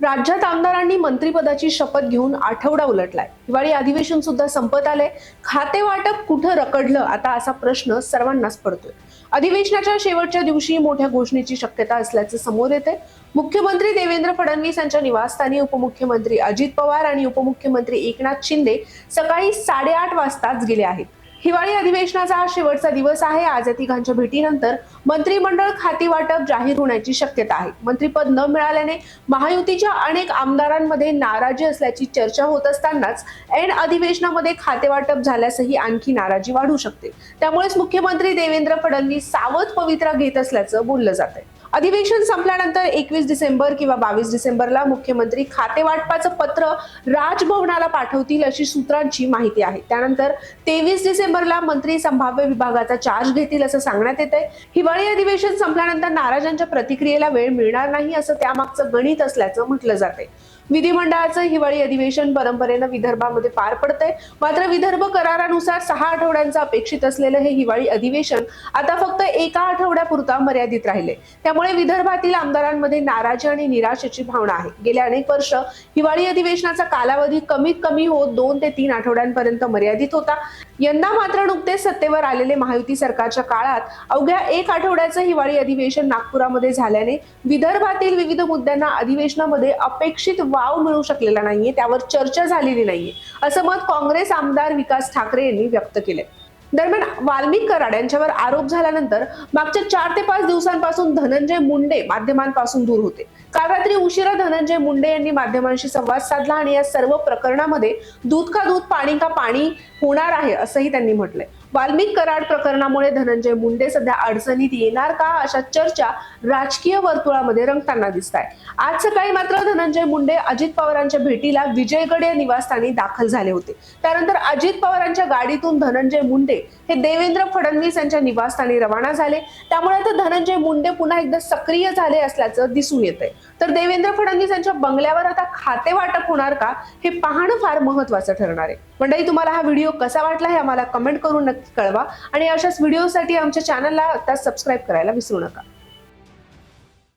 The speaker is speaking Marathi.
राज्यात आमदारांनी मंत्रिपदाची शपथ घेऊन आठवडा उलटलाय. हिवाळी अधिवेशन सुद्धा संपत आले खाते वाटप कुठं रकडलं आता असा प्रश्न सर्वांनाच पडतोय. अधिवेशनाच्या शेवटच्या दिवशी मोठ्या घोषणेची शक्यता असल्याचं समोर येते मुख्यमंत्री देवेंद्र फडणवीस यांच्या निवासस्थानी उपमुख्यमंत्री अजित पवार आणि उपमुख्यमंत्री एकनाथ शिंदे सकाळी साडेआठ वाजताच गेले आहेत. हिवाळी अधिवेशनाचा हा शेवटचा दिवस आहे. आज या तिघांच्या भेटीनंतर मंत्रिमंडळ खाती वाटप जाहीर होण्याची शक्यता आहे. मंत्रिपद न मिळाल्याने महायुतीच्या अनेक आमदारांमध्ये नाराजी असल्याची चर्चा होत असतानाच ऐन अधिवेशनामध्ये खाते वाटप झाल्यासही आणखी नाराजी वाढू शकते. त्यामुळेच मुख्यमंत्री देवेंद्र फडणवीस सावध पवित्रा घेत असल्याचं बोललं जात आहे अधिवेशन संपल्यानंतर एकवीस डिसेंबर किंवा बावीस डिसेंबरला मुख्यमंत्री खातेवाटपाचं पत्र राजभवनाला पाठवतील अशी सूत्रांची माहिती आहे. त्यानंतर तेवीस डिसेंबरला मंत्री संभाव्य विभागाचा चार्ज घेतील असं सांगण्यात येत आहे हिवाळी अधिवेशन संपल्यानंतर नाराजांच्या प्रतिक्रियेला वेळ मिळणार नाही असं त्यामागचं गणित असल्याचं म्हटलं जाते विधिमंडळाचं हिवाळी अधिवेशन परंपरेनं विदर्भामध्ये पार पडतंय. मात्र विदर्भ करारानुसार सहा आठवड्यांचं अपेक्षित असलेलं हे हिवाळी अधिवेशन आता फक्त एका आठवड्यापुरता मर्यादित राहिले त्यामुळे विदर्भातील आमदारांमध्ये नाराजी आणि निराशेची भावना आहे. गेल्या अनेक वर्ष हिवाळी अधिवेशनाचा कालावधी कमीत कमी होत दोन ते तीन आठवड्यांपर्यंत मर्यादित होता. यंदा मात्र नुकतेच सत्तेवर आलेले महायुती सरकारच्या काळात अवघ्या एक आठवड्याचं हिवाळी अधिवेशन नागपुरामध्ये झाल्याने विदर्भातील विविध मुद्द्यांना अधिवेशनामध्ये अपेक्षित वाव मिळू शकलेला नाहीये. त्यावर चर्चा झालेली नाहीये असं मत काँग्रेस आमदार विकास ठाकरे यांनी व्यक्त केले दरम्यान वाल्मिक कराड यांच्यावर आरोप झाल्यानंतर मागच्या चार ते पाच दिवसांपासून धनंजय मुंडे माध्यमांपासून दूर होते. काल रात्री उशिरा धनंजय मुंडे यांनी माध्यमांशी संवाद साधला आणि या सर्व प्रकरणामध्ये दूध का दूध पाणी का पाणी होणार आहे असंही त्यांनी म्हटलंय. वाल्मिक कराड प्रकरणामुळे धनंजय मुंडे सध्या अडचणीत येणार का अशा चर्चा राजकीय वर्तुळामध्ये रंगताना दिसत आहे आज सकाळी मात्र धनंजय मुंडे अजित पवारांच्या भेटीला विजयगड या निवासस्थानी दाखल झाले होते. त्यानंतर अजित पवारांच्या गाडीतून धनंजय मुंडे हे देवेंद्र फडणवीस यांच्या निवासस्थानी रवाना झाले. त्यामुळे आता धनंजय मुंडे पुन्हा एकदा सक्रिय झाले असल्याचं दिसून येत आहे तर देवेंद्र फडणवीस यांच्या बंगल्यावर आता खाते वाटप होणार का हे पाहणं फार महत्वाचं ठरणार आहे. मंडळी तुम्हाला हा व्हिडिओ कसा वाटला हे आम्हाला कमेंट करून नक्की कळवा. आणि अशाच व्हिडिओसाठी आमच्या चॅनलला आता सबस्क्राईब करायला विसरू नका.